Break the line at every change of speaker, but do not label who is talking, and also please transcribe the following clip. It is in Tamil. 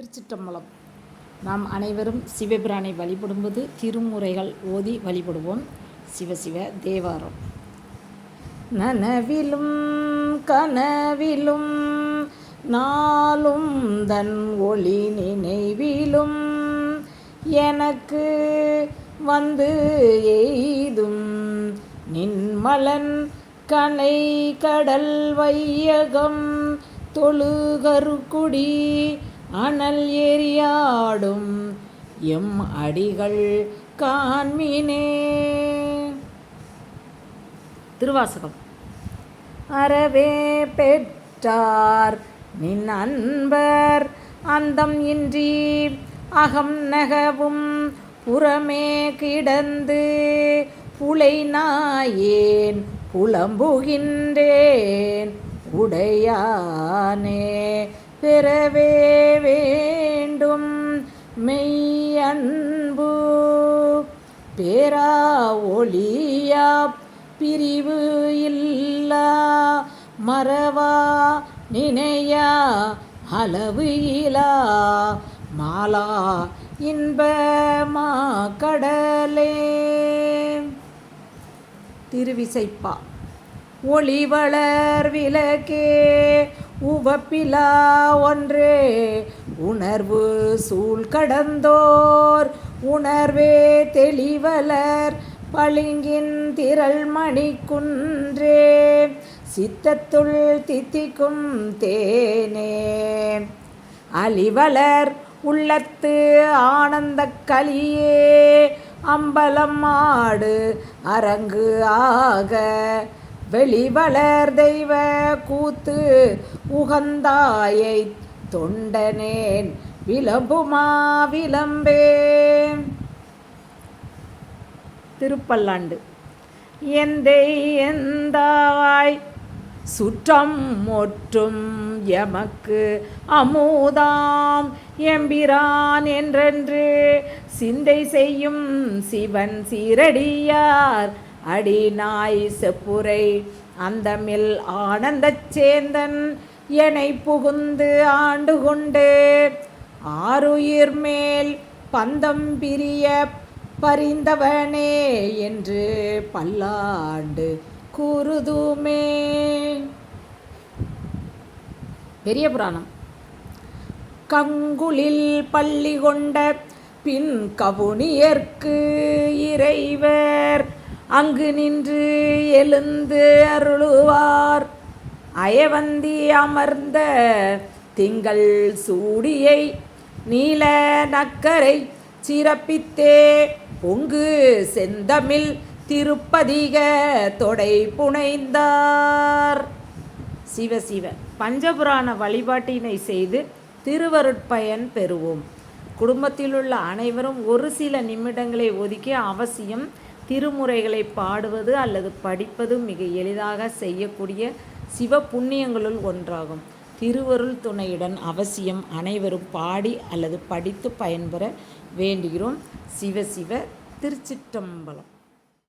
திருச்சிற்றம்பலம். நாம் அனைவரும் சிவபிரானை வழிபடும்போது திருமுறைகள் ஓதி வழிபடுவோம். சிவசிவ தேவாரம். நனவிலும் கனவிலும் நாளும் தன் ஒளி நினைவிலும் எனக்கு வந்து எய்தும் நின்மலன் கனை கடல் வையகம் தொழுகருக்குடி அனல் எரியாடும் எம் அடிகள் காண்மினே. திருவாசகம். அறவே பெற்றார் நின் அன்பர் அந்தம் இன்றி அகம் நகவும் புறமே கிடந்து புலை நாயேன் புலம்புகின்றேன் உடையானே. பெறவே வேண்டும். மெய்யன்பு பேரா ஒளியா பிரிவு இல்லா. மறவா நினையா அளவு இலா. மாலா இன்பமா கடலே. திருவிசைப்பா. ஒளிவளர் விளக்கே. உவப்பிலா ஒன்றே உணர்வு சூழ் கடந்தோர் உணர்வே தெளிவலர் பளிங்கின் திரள் மணிக்குன்றே சித்தத்துள் தித்திக்கும் தேனே. அலிவலர் உள்ளத்து ஆனந்த களியே அம்பலம் ஆடு அரங்கு ஆக வெளிவளர் தெய்வ கூத்து உகந்தாயை தொண்டனேன் விளம்புமா விளம்பே. திருப்பல்லாண்டு. எந்தை எந்தாய் சுற்றம் ஒற்றும் எமக்கு அமுதாம். எம்பிரான் என்றென்று சிந்தை செய்யும் சிவன் சீரடியார். அடிநாய் செப்புரை அந்தமில் ஆனந்தச் சேந்தன் எனை புகுந்து ஆண்டு கொண்டு. ஆறுயிர் மேல் பந்தம் பிரிய பரிந்தவனே என்று பல்லாண்டு கூறுதுமே. பெரிய புராணம். கங்குளில் பள்ளி கொண்ட பின் கவுனியர்க்கு இறைவர் அங்கு நின்று எழுந்து அருளுவார். அயவந்தி அமர்ந்த திங்கள் சூடியை நீல நக்கரை சிறப்பித்தே. பொங்கு செந்தமிழ் திருப்பதிக தொடை புனைந்தார். சிவ சிவ பஞ்சபுராண வழிபாட்டினை செய்து திருவருட்பயன் பெறுவோம். குடும்பத்தில் உள்ள அனைவரும் ஒரு சில நிமிடங்களை ஒதுக்கி அவசியம் திருமுறைகளை பாடுவது அல்லது படிப்பது மிக எளிதாக செய்யக்கூடிய சிவ புண்ணியங்களுள் ஒன்றாகும். திருவருள் துணையுடன் அவசியம் அனைவரும் பாடி அல்லது படித்து பயன்பெற வேண்டுகிறோம். சிவ சிவ திருச்சிற்றம்பலம்.